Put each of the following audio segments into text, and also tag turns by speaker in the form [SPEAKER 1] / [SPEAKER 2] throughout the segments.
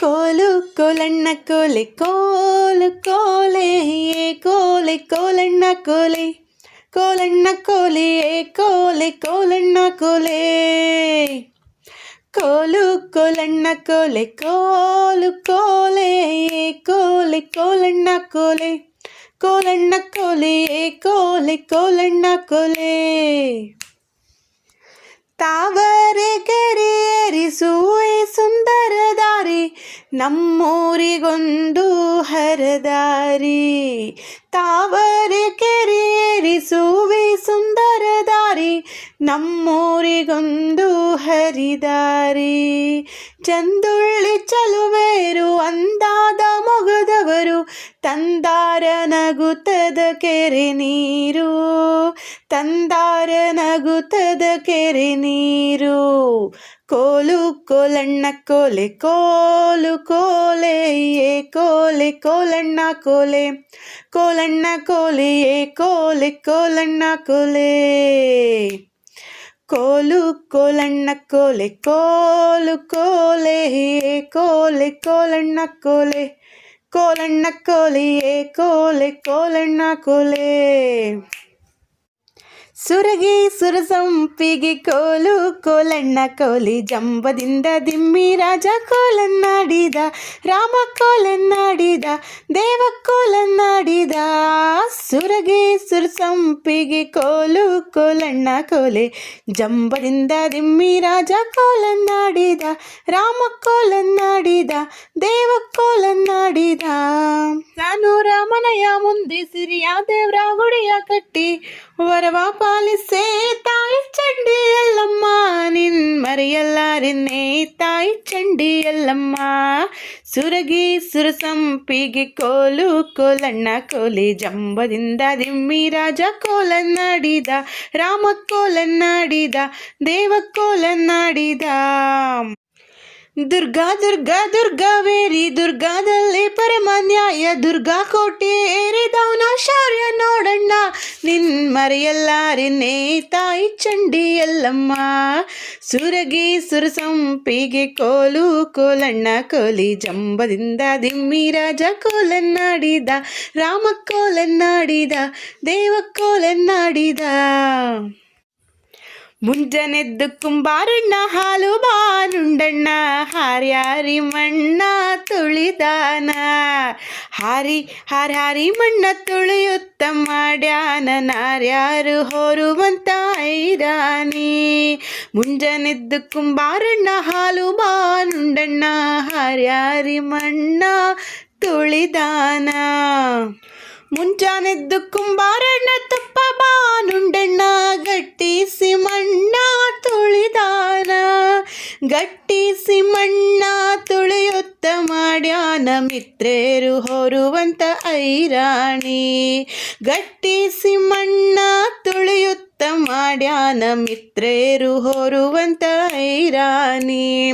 [SPEAKER 1] ಕೋಲು ಕೋಲಣ್ಣ ಕೋಲೆ ಕೋಲು ಕೋಲೆ ಏ ಕೋಲೆ ಕೋಲಣ್ಣ ಕೋಲೆ ಕೋಲಣ್ಣ ಕೋಲೆ ಏ ಕೋಲೆ ಕೋಲಣ್ಣ ಕೋಲೆ ಕೋಲು ಕೋಲಣ್ಣ ಕೋಲೆ ಕೋಲು ಕೋಲೆ ಏ ಕೋಲೆ ಕೋಲಣ್ಣ ಕೋಲೆ ಕೋಲಣ್ಣ ಕೋಲೆ ಏ ಕೋಲೆ ಕೋಲಣ್ಣ ಕೋಲೆ ತಾವರೆ ಕೆರೆಯರಿಸುವೆ ಸುಂದರ ದಾರಿ ನಮ್ಮೂರಿಗೊಂದು ಹರದಾರಿ. ತಾವರೆ ಕೆರೆಯರಿಸುವೆ ಸುಂದರ ದಾರಿ. ನಮ್ಮೂರಿಗೊಂದು ಹರಿದಾರಿ. ಚಂದುಳ್ಳಿ ಚಲುವೇರು ಅಂದಾದ ಮೊಗದವರು. ತಂದಾರ ನಗುತ್ತದ ಕೆರೆ ನೀರು. ತಂದಾರ ಕೆರೆ ನೀರು. ಕೋಲು ಕೋಲಣ್ಣ ಕೋಲೆ ಕೋಲು ಕೋಲೆ ಏ ಕೋಲೆ ಕೋಲಣ್ಣ ಕೋಲೆ ಕೋಲಣ್ಣ ಕೋಲೆ ಏ ಕೋಲೆ ಕೋಲಣ್ಣ ಕೋಲೆ ಕೋಲು ಕೋಲಣ್ಣ ಕೋಲೆ ಕೋಲು ಕೋಲೆ ಏ ಕೋಲೆ ಕೋಲಣ್ಣ ಕೋಲೆ ಕೋಲಣ್ಣ ಕೋಲೆ ಏ ಕೋಲೆ ಕೋಲಣ್ಣ ಕೋಲೆ ಸುರಗಿ ಸುರಸಂಪಿಗೆ ಕೋಲು ಕೋಲಣ್ಣ ಕೋಲಿ ಜಂಬದಿಂದ ದಿಮ್ಮಿ ರಾಜ ಕೋಲನ್ನಾಡಿದ, ರಾಮ ಕೋಲನ್ನಾಡಿದ, ದೇವ ಕೋಲನ್ನಾಡಿದ. ಸುರಗಿ ಸುರಸಂಪಿಗೆ ಕೋಲು ಕೋಲಣ್ಣ ಕೋಲೆ ಜಂಬದಿಂದ ದಿಮ್ಮಿ ರಾಜ ಕೋಲನ್ನಾಡಿದ, ರಾಮ ಕೋಲನ್ನಾಡಿದ, ದೇವ ಕೋಲನ್ನಾಡಿದ. ನಾನು ರಾಮನಯ ಮುಂದೆ ಸಿರಿಯ ದೇವ್ರ ಗುಡಿಯ ಕಟ್ಟಿ ವರವ ಪಾಲಿಸೇ ತಾಯಿ ಚಂಡಿ ಎಲ್ಲಮ್ಮ ನಿನ್ ಮರೆಯಲ್ಲಾರೆನ್ನೇ ತಾಯಿ ಚಂಡಿ ಅಲ್ಲಮ್ಮ. ಸುರಗಿ ಸುರಸಂಪಿಗೆ ಕೋಲು ಕೋಲಣ್ಣ ಕೋಲಿ ಜಂಬದಿಂದ ದಿಮ್ಮಿ ರಾಜ ಕೋಲನ್ನಾಡಿದ ರಾಮ ಕೋಲನ್ನಾಡಿದ ದೇವ ಕೋಲನ್ನಾಡಿದ ದುರ್ಗಾ ದುರ್ಗಾ ದುರ್ಗಾವೇರಿ ದುರ್ಗಾದಲ್ಲಿ ಪರಮನ್ಯಾಯ ದುರ್ಗಾ ಕೋಟೆ ಏರಿದವನ ಶೌರ್ಯ ನಿನ್ ಮರೆಯಲ್ಲಾರಿನೇ ತಾಯಿ ಚಂಡಿ ಎಲ್ಲಮ್ಮ ಸುರಗಿ ಸಂಪಿಗೆ ಕೋಲು ಕೋಲಣ್ಣ ಕೋಲಿ ಜಂಬದಿಂದ ದಿಮ್ಮಿ ರಾಜ ಕೋಲನ್ನಾಡಿದ, ರಾಮ ಕೋಲನ್ನಾಡಿದ, ದೇವ ಕೋಲನ್ನಾಡಿದ. ಮುಂಜಾನೆದ್ದು ಕುಂಬಾರಣ್ಣ, ಹಾಲು ಬಾನುಂಡಣ್ಣ ಹಾರ್ಯಾರಿ ಮಣ್ಣ ತುಳಿದಾನ. ಹಾರಿ ಹಾರ್ಯಾರಿ ಹಾರಿ ಮಣ್ಣ ತುಳಿಯುತ್ತ ಮಾಡ್ಯಾನ ನಾರ್ಯಾರು ಹೊರುವಂತ ಐರಾನಿ ಮುಂಜಾನೆದ್ದು ಕುಂಬಾರಣ್ಣ, ಹಾಲು ಬಾನುಂಡಣ್ಣ, ಹಾರ್ಯಾರಿ ಮಣ್ಣ ತುಳಿದಾನ. ಮುಂಜಾನೆದ್ದು ಕುಂಬಾರಣ್ಣ, ತುಪ್ಪ ಬಾನುಂಡಣ್ಣ, ಗಟ್ಟಿಸಿ ಮಣ್ಣ ಗಟ್ಟಿಸಿ ಮಣ್ಣ ತುಳಿಯುತ್ತ ಮಾಡ್ಯಾನ ಮಿತ್ರೇರು ಹೊರುವಂತ ಐರಾಣಿ. ಗಟ್ಟಿಸಿ ಮಣ್ಣ ತುಳಿಯುತ್ತ ಮಾಡ್ಯಾನ ಮಿತ್ರೇರು ಹೊರುವಂತ ಐರಾನಿ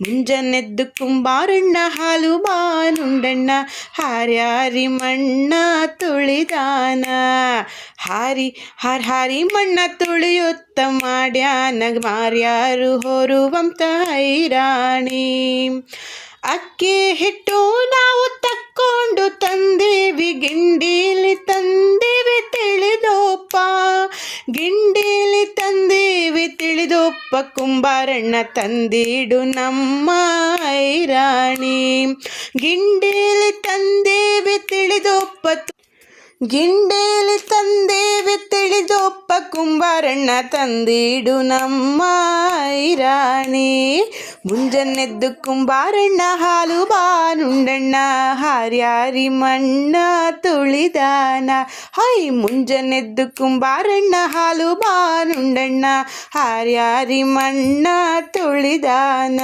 [SPEAKER 1] ಮುಂಜಾನೆದ್ದು ಕುಂಬಾರಣ್ಣ, ಹಾಲು ಬಾನುಂಡಣ್ಣ, ಹಾರ್ಯಾರಿ ಮಣ್ಣ ತುಳಿದಾನ. ಹಾರಿ ಹಾರ್ ಹಾರಿ ಮಣ್ಣ ತುಳಿಯುತ್ತ ಮಾಡ್ಯಾನ, ಮಾರ್ಯಾರು ಹೊರುವಂತ ಐರಾಣಿ ಅಕ್ಕಿ ಹಿಟ್ಟು ನಾವು ತಕ್ಕೊಂಡು ತಂದೇವಿ, ಗಿಂಡೀಲಿ ತಂದೇವಿ ತಿಳಿದೋಪ್ಪ ಕುಂಬಾರಣ್ಣ ತಂದಿಡು ನಮ್ಮ ಐರಾಣಿ ಗಿಂಡೀಲಿ ತಂದೇವಿ ತಿಳಿದೋಪ್ಪ ಗಿಂಡೇಲಿ ತಂದೇವೆ ತಿಳಿದೊಪ್ಪ ಕುಂಬಾರಣ್ಣ ತಂದಿಡು ನಮ್ಮ ಐರಾಣಿ ಮುಂಜಾನೆದ್ದು ಕುಂಬಾರಣ್ಣ ಹಾಲು ಬಾನುಂಡಣ್ಣ ಹಾರ್ಯಾರಿ ಮಣ್ಣ ತುಳಿದಾನ ಹೈ ಮುಂಜಾನೆದ್ದು ಕುಂಬಾರಣ್ಣ ಹಾಲು ಬಾನುಂಡಣ್ಣ ಹಾರ್ಯಾರಿ ಮಣ್ಣ ತುಳಿದಾನ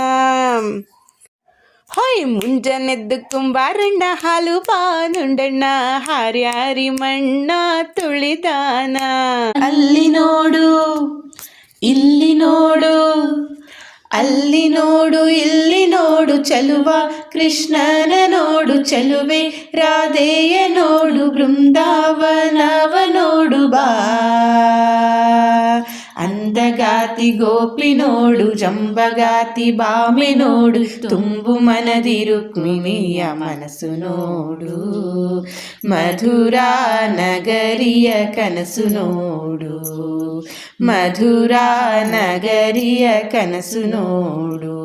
[SPEAKER 1] ಹೊಯ್ ಮುಂಜಾನೆದ್ದು ಕುಂಬಾರಣ್ಣ ಹಾಲು ಪಾನುಂಡಣ್ಣ ಹಾರ್ಯಾರಿ ಮಣ್ಣ ತುಳಿದಾನ. ಅಲ್ಲಿ ನೋಡು, ಇಲ್ಲಿ ನೋಡು, ಅಲ್ಲಿ ನೋಡು, ಇಲ್ಲಿ ನೋಡು, ಚಲುವ ಕೃಷ್ಣನ ನೋಡು, ಚಲುವೆ ರಾಧೆಯ ನೋಡು, ಬೃಂದಾವನವ ಅಂದಗಾತಿ ಗೋಪಿ ನೋಡು ಜಂಬಗಾತಿ ಬಾಮೆ ನೋಡು ತುಂಬು ಮನದಿ ರುಕ್ಮಿಣಿಯ ಮನಸ್ಸು ನೋಡು ಮಧುರಾ ನಗರಿಯ ಕನಸು ನೋಡು ಮಧುರಾ ನಗರಿಯ ಕನಸು ನೋಡು